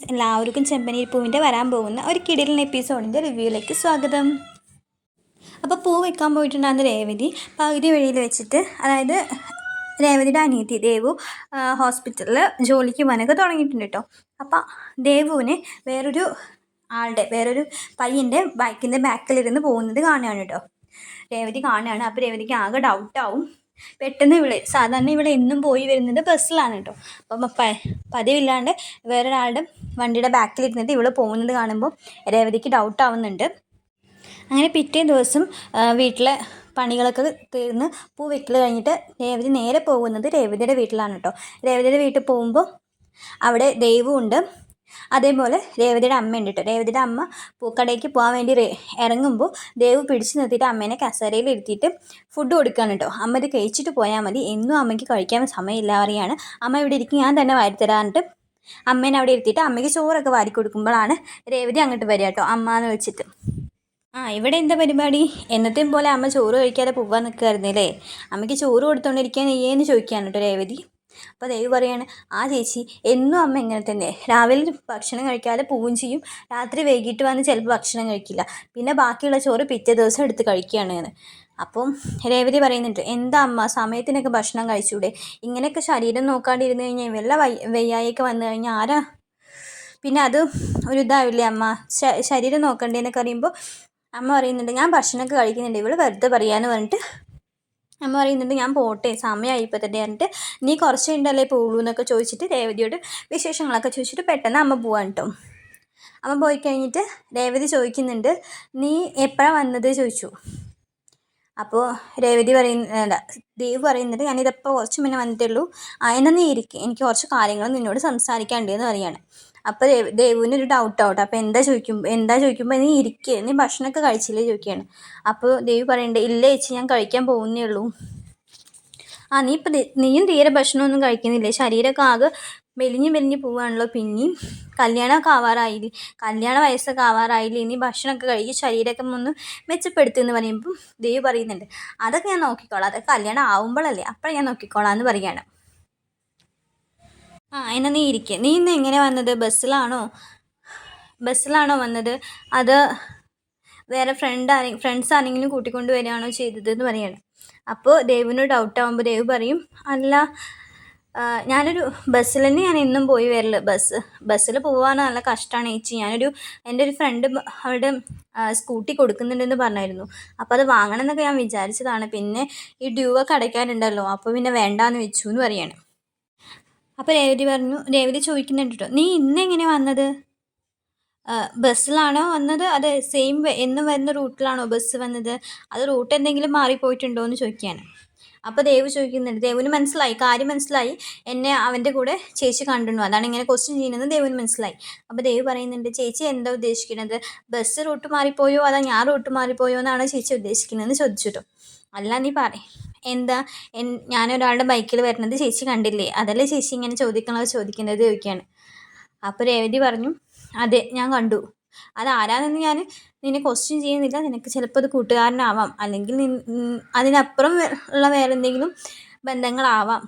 എല്ലാവർക്കും ചെമ്പനീർ പൂവിന്റെ വരാൻ പോകുന്ന ഒരു കിടിലൻ എപ്പിസോഡിന്റെ റിവ്യൂയിലേക്ക് സ്വാഗതം. അപ്പോൾ പൂ വെക്കാൻ പോയിട്ടുണ്ടായിരുന്ന രേവതി പകുതി വഴിയിൽ വെച്ചിട്ട് അതായത് രേവതിയുടെ അനിയത്തി ദേവു ഹോസ്പിറ്റലിൽ ജോലിക്ക് പോകാനൊക്കെ തുടങ്ങിയിട്ടുണ്ട് കേട്ടോ. അപ്പോൾ ദേവുവിന് വേറൊരു ആളുടെ വേറൊരു പയ്യന്റെ ബൈക്കിന്റെ ബാക്കിലിരുന്ന് പോകുന്നത് കാണുകയാണ് കേട്ടോ. രേവതി കാണുകയാണ്. അപ്പോൾ രേവതിക്ക് ആകെ ഡൗട്ടാവും പെട്ടെന്ന് ഇവിടെ സാധാരണ ഇവിടെ എന്നും പോയി വരുന്നത് ബസ്സിലാണ് കേട്ടോ അപ്പം പതിവില്ലാണ്ട് വേറൊരാളുടെ വണ്ടിയുടെ ബാക്കിലിരുന്നിട്ട് ഇവിടെ പോകുന്നത് കാണുമ്പോൾ രേവതിക്ക് ഡൗട്ട് ആവുന്നുണ്ട്. അങ്ങനെ പിറ്റേ ദിവസം വീട്ടിലെ പണികളൊക്കെ തീർന്ന് പൂ വെക്കൽ കഴിഞ്ഞിട്ട് രേവതി നേരെ പോകുന്നത് രേവതിയുടെ വീട്ടിലാണ് കേട്ടോ രേവതിയുടെ വീട്ടിൽ പോകുമ്പോൾ അവിടെ ദൈവമുണ്ട് അതേപോലെ രേവതിയുടെ അമ്മയുണ്ട് കേട്ടോ രേവതിയുടെ അമ്മ പൂക്കടയ്ക്ക് പോകാൻ വേണ്ടി ഇറങ്ങുമ്പോൾ ദേവ് പിടിച്ചു നിർത്തിയിട്ട് അമ്മേനെ കസേരയിൽ ഇരുത്തിയിട്ട് ഫുഡ് കൊടുക്കുകയാണ് കേട്ടോ അമ്മ ഇത് കഴിച്ചിട്ട് പോയാൽ മതി. എന്നും അമ്മയ്ക്ക് കഴിക്കാൻ സമയമില്ല പറയുകയാണ് അമ്മ ഇവിടെ ഇരിക്കും. ഞാൻ തന്നെ വാരിത്തരാന്നിട്ട് അമ്മേനെ അവിടെ ഇരുത്തിയിട്ട് അമ്മയ്ക്ക് ചോറൊക്കെ വാരി കൊടുക്കുമ്പോഴാണ് രേവതി അങ്ങോട്ട് വരിക കേട്ടോ അമ്മ എന്ന് വെച്ചിട്ട് ആ ഇവിടെ എന്താ പരിപാടി? എന്നത്തെയും പോലെ അമ്മ ചോറ് കഴിക്കാതെ പോവാൻ നിൽക്കുമായിരുന്നില്ലേ അമ്മയ്ക്ക് ചോറ് കൊടുത്തോണ്ടിരിക്കാൻ ഏന്ന് ചോദിക്കുകയാണ് കേട്ടോ രേവതി. അപ്പോൾ ദേവി പറയാണ് ആ ചേച്ചി എന്നും അമ്മ ഇങ്ങനെ തന്നെ. രാവിലെ ഭക്ഷണം കഴിക്കാതെ പോവുകയും ചെയ്യും. രാത്രി വൈകിട്ട് വന്ന് ചിലപ്പോൾ ഭക്ഷണം കഴിക്കില്ല. പിന്നെ ബാക്കിയുള്ള ചോറ് പിറ്റേ ദിവസം എടുത്ത് കഴിക്കുകയാണ് എന്ന്. അപ്പം രേവതി പറയുന്നുണ്ട് എന്താ അമ്മ സമയത്തിനൊക്കെ ഭക്ഷണം കഴിച്ചൂടെ? ഇങ്ങനെയൊക്കെ ശരീരം നോക്കാണ്ടിരുന്ന് കഴിഞ്ഞാൽ വല്ല വൈ വയ്യായൊക്കെ വന്നു കഴിഞ്ഞാൽ ആരാ? പിന്നെ അത് ഒരു ഇതാവില്ലേ അമ്മ? ശരീരം നോക്കണ്ടേന്നൊക്കെ അറിയുമ്പോൾ അമ്മ പറയുന്നുണ്ട് ഞാൻ ഭക്ഷണമൊക്കെ കഴിക്കുന്നുണ്ട്. ഇവൾ വെറുതെ പറയാന്ന് പറഞ്ഞിട്ട് അമ്മ പറയുന്നുണ്ട് ഞാൻ പോട്ടെ സമയമായി ഇപ്പോൾ തന്നെ പറഞ്ഞിട്ട് നീ കുറച്ച് ഉണ്ടല്ലേ പോകുള്ളൂ എന്നൊക്കെ ചോദിച്ചിട്ട് രേവതിയോട് വിശേഷങ്ങളൊക്കെ ചോദിച്ചിട്ട് പെട്ടെന്ന് അമ്മ പോവാൻ കേട്ടോ അമ്മ പോയി കഴിഞ്ഞിട്ട് രേവതി ചോദിക്കുന്നുണ്ട് നീ എപ്പോഴാണ് വന്നത്? ചോദിച്ചു. അപ്പോൾ രേവതി പറയുന്ന ദേവ് പറയുന്നുണ്ട് ഞാനിതപ്പോൾ കുറച്ച് മുന്നേ വന്നിട്ടുള്ളൂ എന്നാൽ നീ ഇരിക്കും. എനിക്ക് കുറച്ച് കാര്യങ്ങൾ നിന്നോട് സംസാരിക്കാണ്ട് എന്ന് പറയാണ്. അപ്പോൾ ദേവ് ദേവുവിന് ഒരു ഡൗട്ട് ആവട്ടെ. അപ്പോൾ എന്താ ചോദിക്കുമ്പോൾ എന്താ ചോദിക്കുമ്പോൾ നീ ഇരിക്കേ നീ ഭക്ഷണമൊക്കെ കഴിച്ചില്ലേ ചോദിക്കുകയാണ്. അപ്പോൾ ദേവി പറയണ്ടേ ഇല്ല ചേച്ചി ഞാൻ കഴിക്കാൻ പോകുന്നേ ഉള്ളൂ. ആ നീ ഇപ്പം നീയും തീരെ ഭക്ഷണമൊന്നും കഴിക്കുന്നില്ലേ? ശരീരമൊക്കെ ആകെ മെലിഞ്ഞ് മെലിഞ്ഞ് പോവുകയാണല്ലോ പിന്നെയും. കല്യാണമൊക്കെ ആവാറായില്ലേ? കല്യാണ വയസ്സൊക്കെ ആവാറായില്ലേ? ഇനി ഭക്ഷണമൊക്കെ കഴിക്കും ശരീരമൊക്കെ ഒന്ന് മെച്ചപ്പെടുത്തു എന്ന് പറയുമ്പം ദേവി പറയുന്നുണ്ട്. അതൊക്കെ ഞാൻ നോക്കിക്കോളാം. അതൊക്കെ കല്യാണം ആവുമ്പോഴല്ലേ? അപ്പോൾ ഞാൻ നോക്കിക്കോളാം എന്ന് പറയുകയാണ്. ആ എന്നാ നീ ഇരിക്കുക നീ ഇന്ന് എങ്ങനെ വന്നത്? ബസ്സിലാണോ? ബസ്സിലാണോ വന്നത്? അത് വേറെ ഫ്രണ്ട് ആരെ ഫ്രണ്ട്സ് ആരെങ്കിലും കൂട്ടിക്കൊണ്ട് വരികയാണോ ചെയ്തത് എന്ന് പറയണം. അപ്പോൾ ദേവിന് ഡൗട്ട് ആകുമ്പോൾ ദേവ് പറയും അല്ല ഞാനൊരു ബസ്സിൽ തന്നെ ഞാൻ എന്നും പോയി വരൽ. ബസ് ബസ്സിൽ പോകാൻ നല്ല കഷ്ടമാണ് ചേച്ചി. ഞാനൊരു എന്റെ ഒരു ഫ്രണ്ട് അവിടെ സ്കൂട്ടി കൊടുക്കുന്നുണ്ടെന്ന് പറഞ്ഞായിരുന്നു. അപ്പോൾ അത് വാങ്ങണം എന്നൊക്കെ ഞാൻ വിചാരിച്ചതാണ്. പിന്നെ ഈ ഡ്യൂ ഒക്കെ അടയ്ക്കാനുണ്ടല്ലോ. അപ്പോൾ പിന്നെ വേണ്ടാന്ന് വെച്ചു എന്ന് പറയാണ്. അപ്പോൾ രേവതി പറഞ്ഞു രേവതി ചോദിക്കുന്നുണ്ട് കേട്ടോ നീ ഇന്ന് എങ്ങനെ വന്നത്? ബസ്സിലാണോ വന്നത്? അത് സെയിം എന്നും വരുന്ന റൂട്ടിലാണോ ബസ് വന്നത്? അത് റൂട്ട് എന്തെങ്കിലും മാറിപ്പോയിട്ടുണ്ടോ? എന്ന് ചോദിക്കുകയാണ്. അപ്പോൾ ദേവ് ചോദിക്കുന്നുണ്ട് ദേവിന് മനസ്സിലായി? കാര്യം മനസ്സിലായി? എന്നെ അവന്റെ കൂടെ ചേച്ചി കണ്ടിരുന്നു. അതാണ് ഇങ്ങനെ ക്വസ്റ്റ്യൻ ചെയ്യുന്നത് ദേവിന് മനസ്സിലായി. അപ്പോൾ ദേവ് പറയുന്നുണ്ട് ചേച്ചി എന്താ ഉദ്ദേശിക്കുന്നത് ബസ് റൂട്ട് മാറിപ്പോയോ? അതാ ഞാൻ റൂട്ട് മാറിപ്പോയോ എന്നാണ് ചേച്ചി ഉദ്ദേശിക്കുന്നതെന്ന് ചോദിച്ചിട്ടു. അല്ല നീ പറ. എന്താ? എൻ ഞാനൊരാളുടെ ബൈക്കിൽ വരുന്നത് ചേച്ചി കണ്ടില്ലേ? അതല്ലേ ചേച്ചി ഇങ്ങനെ ചോദിക്കണത്? ചോദിക്കുന്നത് ചോദിക്കുകയാണ് അപ്പോൾ രേവതി പറഞ്ഞു അതെ ഞാൻ കണ്ടു. അത് ആരാണെന്ന് ഞാൻ നിന്നെ ക്വസ്റ്റ്യൻ ചെയ്യുന്നില്ല. നിനക്ക് ചിലപ്പോൾ അത് കൂട്ടുകാരനാവാം. അല്ലെങ്കിൽ അതിനപ്പുറം ഉള്ള വേറെ എന്തെങ്കിലും ബന്ധങ്ങളാവാം.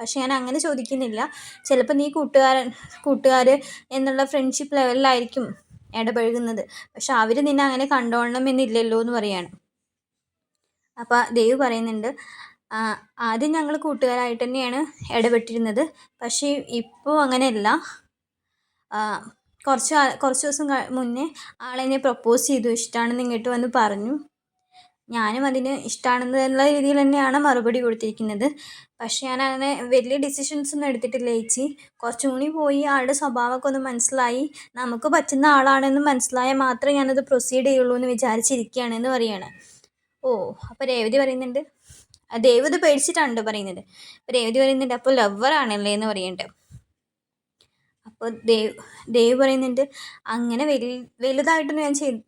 പക്ഷെ ഞാൻ അങ്ങനെ ചോദിക്കുന്നില്ല. ചിലപ്പോൾ നീ കൂട്ടുകാരൻ കൂട്ടുകാർ എന്നുള്ള ഫ്രണ്ട്ഷിപ്പ് ലെവലിലായിരിക്കും ഇടപഴകുന്നത്. പക്ഷെ അവർ നിന്നെ അങ്ങനെ കണ്ടോളണം എന്നില്ലല്ലോ എന്ന് പറയാണ്. അപ്പോൾ ദേവ് പറയുന്നുണ്ട് ആദ്യം ഞങ്ങൾ കൂട്ടുകാരായിട്ട് തന്നെയാണ് ഇടപെട്ടിരുന്നത്. പക്ഷേ ഇപ്പോൾ അങ്ങനെയല്ല. കുറച്ച് കുറച്ച് ദിവസം മുന്നേ ആളെന്നെ പ്രപ്പോസ് ചെയ്തു. ഇഷ്ടമാണെന്ന് ഇങ്ങോട്ട് വന്ന് പറഞ്ഞു. ഞാനും അതിന് ഇഷ്ടമാണെന്നുള്ള രീതിയിൽ തന്നെയാണ് മറുപടി കൊടുത്തിരിക്കുന്നത്. പക്ഷേ ഞാൻ അങ്ങനെ വലിയ ഡിസിഷൻസ് ഒന്നും എടുത്തിട്ടില്ല ചേച്ചി. കുറച്ചും കൂടി പോയി ആളുടെ സ്വഭാവമൊക്കെ ഒന്ന് മനസ്സിലായി. നമുക്ക് പറ്റുന്ന ആളാണെന്ന് മനസ്സിലായാൽ മാത്രമേ ഞാനത് പ്രൊസീഡ് ചെയ്യുള്ളൂ എന്ന് വിചാരിച്ചിരിക്കുകയാണ് എന്ന് പറയുകയാണ് ഓ അപ്പോൾ രേവതി പറയുന്നുണ്ട്. ദേവത് പേടിച്ചിട്ടാണ് പറയുന്നത്. അപ്പോൾ രേവതി പറയുന്നുണ്ട് അപ്പോൾ ലവറാണല്ലേ എന്ന് പറയുന്നുണ്ട് ദേവ് ദേവ് പറയുന്നുണ്ട് അങ്ങനെ വലു വലുതായിട്ടൊന്നും ഞാൻ ചെയ്ത്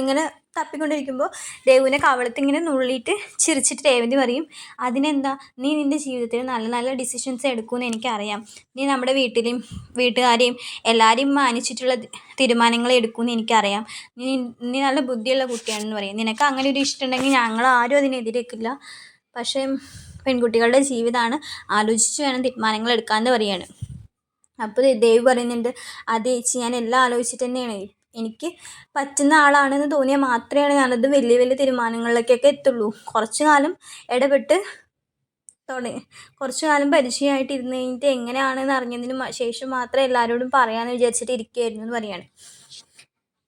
ഇങ്ങനെ തപ്പിക്കൊണ്ടിരിക്കുമ്പോൾ ദേവുവിനെ കവളത്ത് ഇങ്ങനെ നുള്ളിയിട്ട് ചിരിച്ചിട്ട് രേവതി പറയും അതിനെന്താ? നീ നിന്റെ ജീവിതത്തിൽ നല്ല നല്ല ഡിസിഷൻസ് എടുക്കുമെന്ന് എനിക്കറിയാം. നീ നമ്മുടെ വീട്ടിലെയും വീട്ടുകാരെയും എല്ലാവരെയും മാനിച്ചിട്ടുള്ള തീരുമാനങ്ങൾ എടുക്കുമെന്ന് എനിക്കറിയാം. നീ നീ നല്ല ബുദ്ധിയുള്ള കുട്ടിയാണെന്ന് പറയും. നിനക്ക് അങ്ങനെ ഒരു ഇഷ്ടമുണ്ടെങ്കിൽ ഞങ്ങൾ ആരും അതിനെതിരേക്കില്ല. പക്ഷേ പെൺകുട്ടികളുടെ ജീവിതമാണ്. ആലോചിച്ച് വേണം തീരുമാനങ്ങൾ എടുക്കാമെന്ന് പറയാണ്. അപ്പോൾ ദേവി പറയുന്നുണ്ട് അത് ചേച്ചി ഞാൻ എല്ലാം ആലോചിച്ചിട്ട് തന്നെയാണ്. എനിക്ക് പറ്റുന്ന ആളാണെന്ന് തോന്നിയാൽ മാത്രമേ ഞാനത് വലിയ വലിയ തീരുമാനങ്ങളിലേക്കൊക്കെ എത്തുള്ളൂ. കുറച്ചു കാലം ഇടപെട്ട് തുടങ്ങി കുറച്ചു കാലം പരിചയമായിട്ട് ഇരുന്ന് കഴിഞ്ഞിട്ട് എങ്ങനെയാണെന്ന് അറിഞ്ഞതിന് ശേഷം മാത്രം എല്ലാവരോടും പറയാമെന്ന് വിചാരിച്ചിട്ട് ഇരിക്കുകയായിരുന്നു എന്ന് പറയാണ്.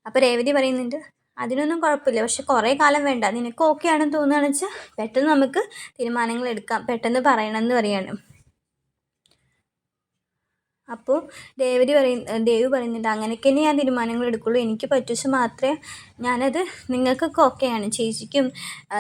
അപ്പോൾ രേവതി പറയുന്നുണ്ട് അതിനൊന്നും കുഴപ്പമില്ല. പക്ഷെ കുറേ കാലം വേണ്ട. നിനക്ക് ഓക്കെ ആണെന്ന് തോന്നുകയാണെന്ന് വെച്ചാൽ പെട്ടെന്ന് നമുക്ക് തീരുമാനങ്ങൾ എടുക്കാം. പെട്ടെന്ന് പറയണമെന്ന് പറയാണ്. അപ്പോൾ ദേവരി പറയുന്ന ദേവി പറയുന്നുണ്ട് അങ്ങനെയൊക്കെ ഞാൻ തീരുമാനങ്ങൾ എടുക്കുള്ളൂ. എനിക്ക് പറ്റിച്ച് മാത്രമേ ഞാനത് നിങ്ങൾക്കൊക്കെ ഓക്കെയാണ്. ചേച്ചിക്കും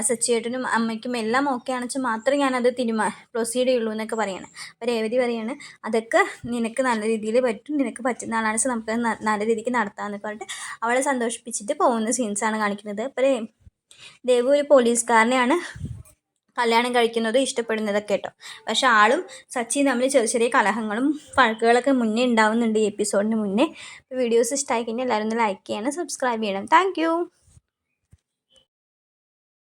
സച്ചിയേട്ടനും അമ്മയ്ക്കും എല്ലാം ഓക്കെ ആണെന്ന് മാത്രമേ ഞാനത് തീരുമാ പ്രൊസീഡ് ചെയ്യുള്ളൂ എന്നൊക്കെ പറയണം. അപ്പോൾ രേവതി പറയാണ് അതൊക്കെ നിനക്ക് നല്ല രീതിയിൽ പറ്റും. നിനക്ക് പറ്റുന്ന ആളാണെന്ന് വെച്ചാൽ നമുക്ക് നല്ല രീതിക്ക് നടത്താമെന്ന് പറഞ്ഞിട്ട് അവളെ സന്തോഷിപ്പിച്ചിട്ട് പോകുന്ന സീൻസാണ് കാണിക്കുന്നത്. അപ്പോൾ ദേവ് ഒരു പോലീസുകാരനെയാണ് കല്യാണം കഴിക്കുന്നത് ഇഷ്ടപ്പെടുന്നതൊക്കെ കേട്ടോ. പക്ഷെ ആളും സച്ചിൻ തമ്മിൽ ചെറിയ ചെറിയ കലഹങ്ങളും വഴക്കുകളൊക്കെ മുന്നേ ഉണ്ടാവുന്നുണ്ട് ഈ എപ്പിസോഡിന് മുന്നേ. വീഡിയോസ് ഇഷ്ടമായി കഴിഞ്ഞാൽ എല്ലാവരും ഒന്ന് ലൈക്ക് ചെയ്യണം സബ്സ്ക്രൈബ് ചെയ്യണം. താങ്ക്